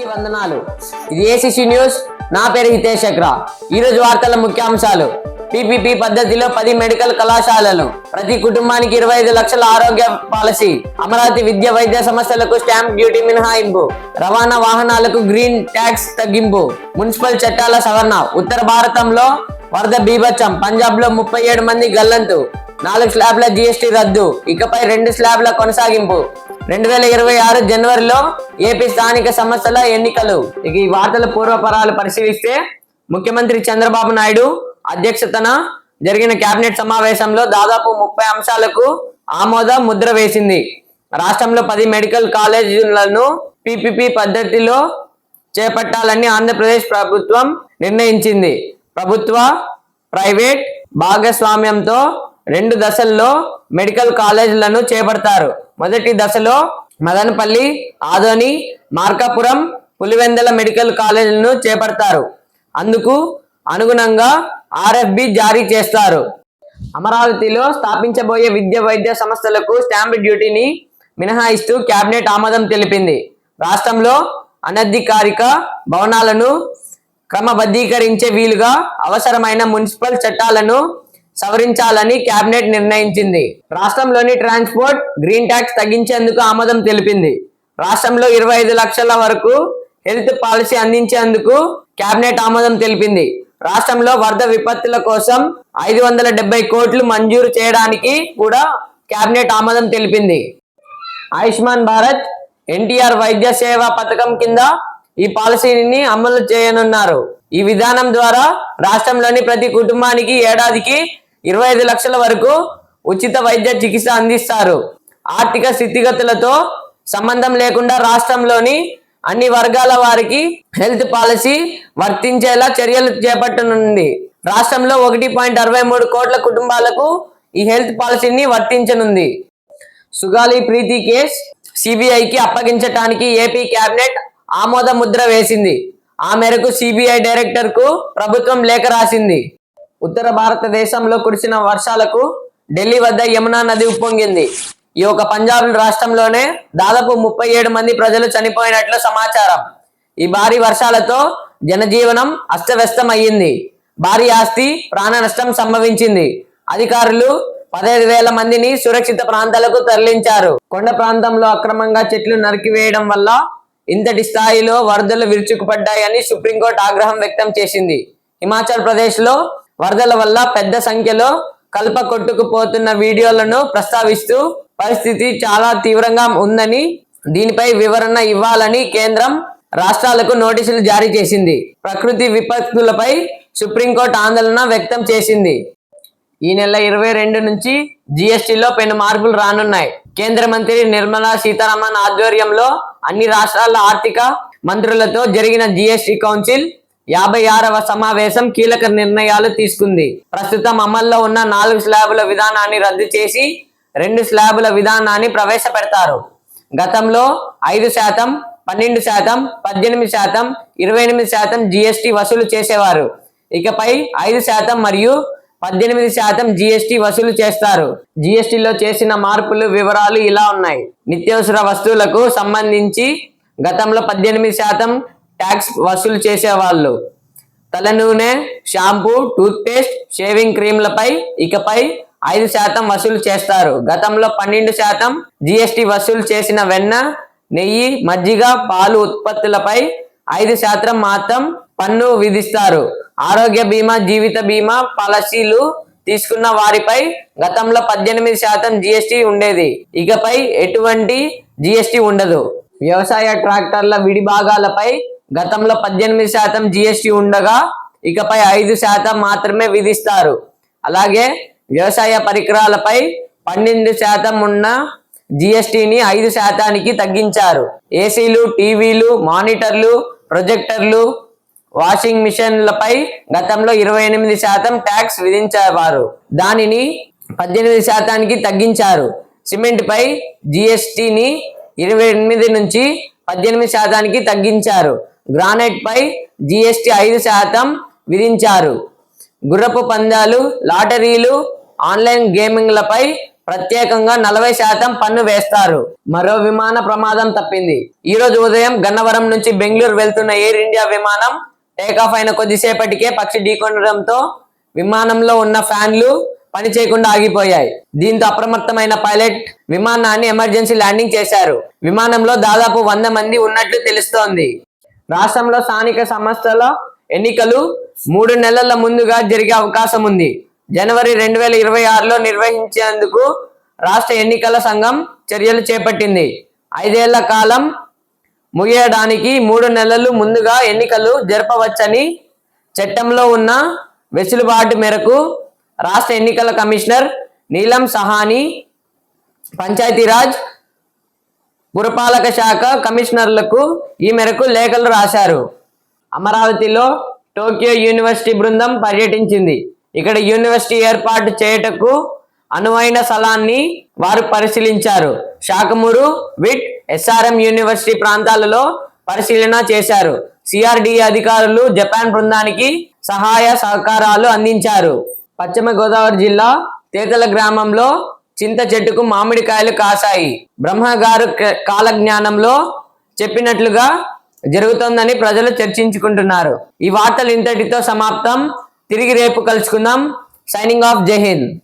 అందరికీ వందనాలు. ఇది ఏసీసీ న్యూస్ నా పేరు హితేష్ చక్ర ఈరోజు వార్తల ముఖ్యాంశాలు. పీపీపీ పద్ధతిలో పది మెడికల్ కళాశాలలు. ప్రతి కుటుంబానికి ఇరవై ఐదు లక్షల ఆరోగ్య పాలసీ. అమరావతి విద్య వైద్య సంస్థలకు స్టాంప్ డ్యూటీ మినహాయింపు. రవాణా వాహనాలకు గ్రీన్ ట్యాక్స్ తగ్గింపు. మున్సిపల్ చట్టాల సవరణ. ఉత్తర భారతంలో వరద బీభత్సం. పంజాబ్లో ముప్పై ఏడు మంది గల్లంతు. నాలుగు స్లాబ్ల జీఎస్టీ రద్దు. ఇకపై రెండు స్లాబ్ల కొనసాగింపు. రెండు వేల ఇరవై ఆరు జనవరిలో ఏపీ స్థానిక సంస్థల ఎన్నికలు. ఇక ఈ వార్తల పూర్వపరాలు పరిశీలిస్తే ముఖ్యమంత్రి చంద్రబాబు నాయుడు అధ్యక్షతన జరిగిన కేబినెట్ సమావేశంలో దాదాపు ముప్పై అంశాలకు ఆమోద ముద్ర వేసింది. రాష్ట్రంలో పది మెడికల్ కాలేజీలను పిపిపి పద్ధతిలో చేపట్టాలని ఆంధ్రప్రదేశ్ ప్రభుత్వం నిర్ణయించింది. ప్రభుత్వ ప్రైవేట్ భాగస్వామ్యంతో రెండు దశల్లో మెడికల్ కాలేజీలను చేపడతారు. మొదటి దశలో మదనపల్లి ఆదోని మార్కాపురం పులివెందల మెడికల్ కాలేజీలను చేపడతారు. అందుకు అనుగుణంగా ఆర్ఎఫ్బి జారీ చేస్తారు. అమరావతిలో స్థాపించబోయే విద్య వైద్య సంస్థలకు స్టాంప్ డ్యూటీని మినహాయిస్తూ కేబినెట్ ఆమోదం తెలిపింది. రాష్ట్రంలో అనధికారిక భవనాలను క్రమబద్ధీకరించే వీలుగా అవసరమైన మున్సిపల్ చట్టాలను సవరించాలని కేబినెట్ నిర్ణయించింది. రాష్ట్రంలోని ట్రాన్స్పోర్ట్ గ్రీన్ ట్యాక్స్ తగ్గించేందుకు ఆమోదం తెలిపింది. రాష్ట్రంలో ఇరవై ఐదు లక్షల వరకు హెల్త్ పాలసీ అందించేందుకు కేబినెట్ ఆమోదం తెలిపింది. రాష్ట్రంలో వరద విపత్తుల కోసం ఐదు వందల డెబ్బై కోట్లు మంజూరు చేయడానికి కూడా కేబినెట్ ఆమోదం తెలిపింది. ఆయుష్మాన్ భారత్ ఎన్టీఆర్ వైద్య సేవ పథకం కింద ఈ పాలసీని అమలు చేయనున్నారు. ఈ విధానం ద్వారా రాష్ట్రంలోని ప్రతి కుటుంబానికి ఏడాదికి ఇరవై ఐదు లక్షల వరకు ఉచిత వైద్య చికిత్స అందిస్తారు. ఆర్థిక స్థితిగతులతో సంబంధం లేకుండా రాష్ట్రంలోని అన్ని వర్గాల వారికి హెల్త్ పాలసీ వర్తించేలా చర్యలు చేపట్టనుంది. రాష్ట్రంలో ఒకటి పాయింట్ అరవై మూడు కోట్ల కుటుంబాలకు ఈ హెల్త్ పాలసీని వర్తించనుంది. సుగాలి ప్రీతి కేస్ సిబిఐకి అప్పగించటానికి ఏపీ కేబినెట్ ఆమోద ముద్ర వేసింది. ఆ మేరకు సిబిఐ డైరెక్టర్కు ప్రభుత్వం లేఖ రాసింది. ఉత్తర భారతదేశంలో కురిసిన వర్షాలకు ఢిల్లీ వద్ద యమునా నది ఉప్పొంగింది. ఈ ఒక పంజాబ్ రాష్ట్రంలోనే దాదాపు ముప్పై ఏడు మంది ప్రజలు చనిపోయినట్లు సమాచారం. ఈ భారీ వర్షాలతో జనజీవనం అస్తవ్యస్తం అయ్యింది భారీ ఆస్తి ప్రాణ నష్టం సంభవించింది. అధికారులు పదహైదు వేల మందిని సురక్షిత ప్రాంతాలకు తరలించారు. కొండ ప్రాంతంలో అక్రమంగా చెట్లు నరికివేయడం వల్ల ఇంతటి స్థాయిలో వరదలు విరుచుకుపడ్డాయని సుప్రీంకోర్టు ఆగ్రహం వ్యక్తం చేసింది. హిమాచల్ ప్రదేశ్లో వరదల వల్ల పెద్ద సంఖ్యలో కల్ప కొట్టుకుపోతున్న వీడియోలను ప్రస్తావిస్తూ పరిస్థితి చాలా తీవ్రంగా ఉందని దీనిపై వివరణ ఇవ్వాలని కేంద్రం రాష్ట్రాలకు నోటీసులు జారీ చేసింది. ప్రకృతి విపత్తులపై సుప్రీంకోర్టు ఆందోళన వ్యక్తం చేసింది. ఈ నెల ఇరవై రెండు నుంచి జిఎస్టిలో పెను మార్పులు రానున్నాయి. కేంద్ర మంత్రి నిర్మలా సీతారామన్ ఆధ్వర్యంలో అన్ని రాష్ట్రాల ఆర్థిక మంత్రులతో జరిగిన జిఎస్టి కౌన్సిల్ యాభై ఆరవ సమావేశం కీలక నిర్ణయాలు తీసుకుంది. ప్రస్తుతం అమల్లో ఉన్న నాలుగు స్లాబుల విధానాన్ని రద్దు చేసి రెండు స్లాబుల విధానాన్ని ప్రవేశపెడతారు. గతంలో ఐదు శాతం పన్నెండు శాతం పద్దెనిమిది శాతం ఇరవై ఎనిమిది శాతం జిఎస్టి వసూలు చేసేవారు. ఇకపై ఐదు శాతం మరియు పద్దెనిమిది శాతం జిఎస్టి వసూలు చేస్తారు. జిఎస్టిలో చేసిన మార్పులు వివరాలు ఇలా ఉన్నాయి. నిత్యావసర వస్తువులకు సంబంధించి గతంలో పద్దెనిమిది శాతం ట్యాక్స్ వసూలు చేసేవాళ్ళు. తల నూనె షాంపూ టూత్పేస్ట్ షేవింగ్ క్రీమ్లపై ఇకపై ఐదు శాతం వసూలు చేస్తారు. గతంలో పన్నెండు శాతం జిఎస్టి వసూలు చేసిన వెన్న నెయ్యి మజ్జిగ పాలు ఉత్పత్తులపై ఐదు శాతం మాత్రం పన్ను విధిస్తారు. ఆరోగ్య బీమా జీవిత బీమా పాలసీలు తీసుకున్న వారిపై గతంలో పద్దెనిమిది శాతం జిఎస్టి ఉండేది. ఇకపై ఎటువంటి జిఎస్టి ఉండదు. వ్యవసాయ ట్రాక్టర్ల విడి భాగాలపై గతంలో పద్దెనిమిది శాతం జిఎస్టి ఉండగా ఇకపై ఐదు శాతం మాత్రమే విధిస్తారు. అలాగే వ్యవసాయ పరికరాలపై పన్నెండు శాతం ఉన్న జిఎస్టిని ఐదు శాతానికి తగ్గించారు. ఏసీలు టీవీలు మానిటర్లు ప్రొజెక్టర్లు వాషింగ్ మిషన్లపై గతంలో ఇరవై ఎనిమిది శాతం ట్యాక్స్ విధించేవారు. దానిని పద్దెనిమిది శాతానికి తగ్గించారు. సిమెంట్పై జిఎస్టిని ఇరవై ఎనిమిది నుంచి పద్దెనిమిది శాతానికి తగ్గించారు. గ్రానైట్ పై జిఎస్టి ఐదు శాతం విధించారు. గుర్రపు పందాలు లాటరీలు ఆన్లైన్ గేమింగ్లపై ప్రత్యేకంగా నలభై శాతం పన్ను వేస్తారు. మరో విమాన ప్రమాదం తప్పింది. ఈ రోజు ఉదయం గన్నవరం నుంచి బెంగళూరు వెళ్తున్న ఎయిర్ ఇండియా విమానం టేకాఫ్ అయిన కొద్దిసేపటికే పక్షి ఢీకొనడంతో విమానంలో ఉన్న ఫ్యాన్లు పని చేయకుండా ఆగిపోయాయి. దీంతో అప్రమత్తమైన పైలట్ విమానాన్ని ఎమర్జెన్సీ ల్యాండింగ్ చేశారు. విమానంలో దాదాపు వంద మంది ఉన్నట్లు తెలుస్తోంది. రాష్ట్రంలో స్థానిక సంస్థల ఎన్నికలు మూడు నెలల ముందుగా జరిగే అవకాశం ఉంది. జనవరి రెండు వేల ఇరవై ఆరులో నిర్వహించేందుకు రాష్ట్ర ఎన్నికల సంఘం చర్యలు చేపట్టింది. ఐదేళ్ళ కాలం ముగియడానికి మూడు నెలలు ముందుగా ఎన్నికలు జరపవచ్చని చట్టంలో ఉన్న వెసులుబాటు మేరకు రాష్ట్ర ఎన్నికల కమిషనర్ నీలం సహాని పంచాయతీరాజ్ పురపాలక శాఖ కమిషనర్లకు ఈ మేరకు లేఖలు రాశారు. అమరావతిలో టోక్యో యూనివర్సిటీ బృందం పర్యటించింది. ఇక్కడ యూనివర్సిటీ ఏర్పాటు చేయుటకు అనువైన స్థలాన్ని వారు పరిశీలించారు. శాఖమూరు విట్ ఎస్ఆర్ఎం యూనివర్సిటీ ప్రాంతాలలో పరిశీలన చేశారు. సిఆర్డి అధికారులు జపాన్ బృందానికి సహాయ సహకారాలు అందించారు. పశ్చిమ గోదావరి జిల్లా తేతల గ్రామంలో చింత చెట్టుకు మామిడికాయలు కాశాయి. బ్రహ్మగారు క- కాలజ్ఞానంలో చెప్పినట్లుగా జరుగుతోందని ప్రజలు చర్చించుకుంటున్నారు. ఈ వార్తలు ఇంతటితో సమాప్తం. తిరిగి రేపు కలుసుకుందాం. సైనింగ్ ఆఫ్ జై హింద్